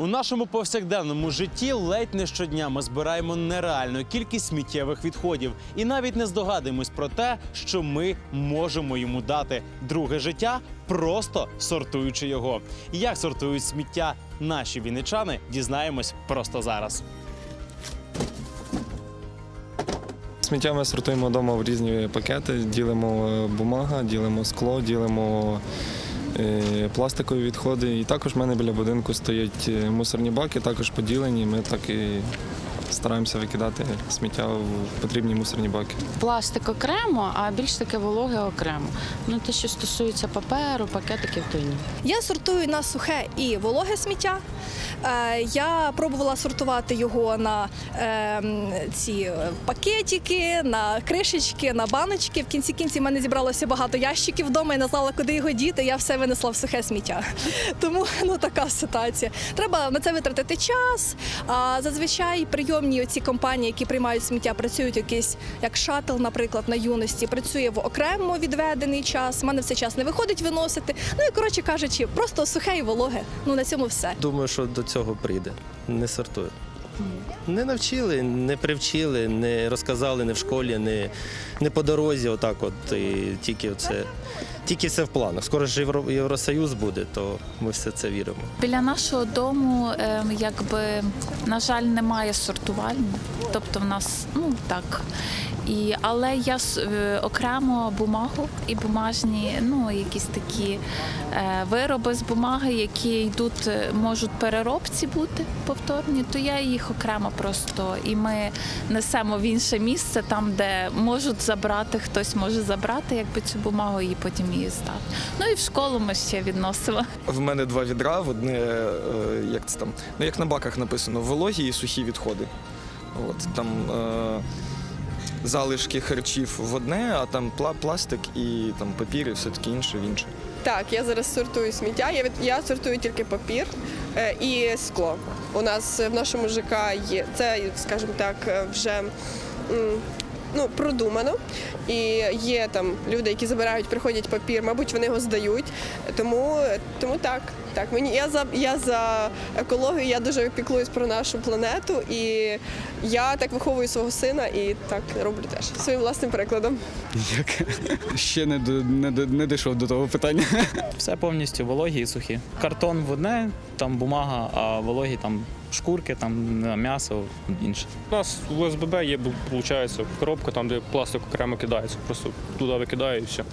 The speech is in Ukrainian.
У нашому повсякденному житті ледь не щодня ми збираємо нереальну кількість сміттєвих відходів і навіть не здогадуємось про те, що ми можемо йому дати друге життя, просто сортуючи його. Як сортують сміття наші вінничани, дізнаємось просто зараз. Сміття ми сортуємо вдома в різні пакети, ділимо е, бумага, ділимо скло, ділимо пластикові відходи. І також в мене біля будинку стоять е, мусорні баки, також поділені. Ми так і стараємося викидати сміття в потрібні мусорні баки. Пластик окремо, а більш таке вологе окремо. Ну те, що стосується паперу, пакетиків, то ні. Я сортую на сухе і вологе сміття. Е, Я пробувала сортувати його на е, ці пакетики, на кришечки, на баночки. В кінці кінці в мене зібралося багато ящиків вдома і не знала, куди його діти. Я все винесла в сухе сміття. Тому ну така ситуація. Треба на це витратити час. А зазвичай прийомні ці компанії, які приймають сміття, працюють якийсь як шатл, наприклад, на юності, працює в окремо відведений час. У мене все час не виходить виносити. Ну і коротше кажучи, просто сухе і вологе. Ну на цьому все. Думаю, що до цього прийде. Не сортую. Не навчили, не привчили, не розказали не в школі, не, не по дорозі. Отак, от і тільки це, тільки все в планах. Скоро ж Євро, Євросоюз буде, то ми все це віримо. Біля нашого дому, ем, якби, на жаль, немає сортувальні. Тобто в нас, ну так. І, але я е, окремо бумагу і бумажні, ну, якісь такі е, вироби з бумаги, які йдуть, е, можуть переробці бути повторні, то я їх окремо просто і ми несемо в інше місце, там, де можуть забрати, хтось може забрати якби цю бумагу і потім її здати. Ну і в школу ми ще відносимо. В мене два відра, в одне, е, як це там, ну як на баках написано, вологі і сухі відходи. От там е, залишки харчів в одне, а там пластик і там папір і все таке інше в інше. Так, я зараз сортую сміття. Я від я сортую тільки папір е, і скло. У нас в нашому ЖК є це, скажімо так, е, вже ну, продумано. І є там люди, які забирають, приходять папір, мабуть, вони його здають. Тому, тому так. Так, мені я за я за екологію, я дуже піклуюсь про нашу планету, і я так виховую свого сина і так роблю теж своїм власним прикладом. Як ще не, до- не, до- не дійшов до того питання. Все повністю вологі і сухі. Картон в одне, там бумага, а вологі там шкурки, там м'ясо інше. У нас в ОСББ є, виходить, коробка, там, де пластик окремо кидається. Просто туди викидає і все.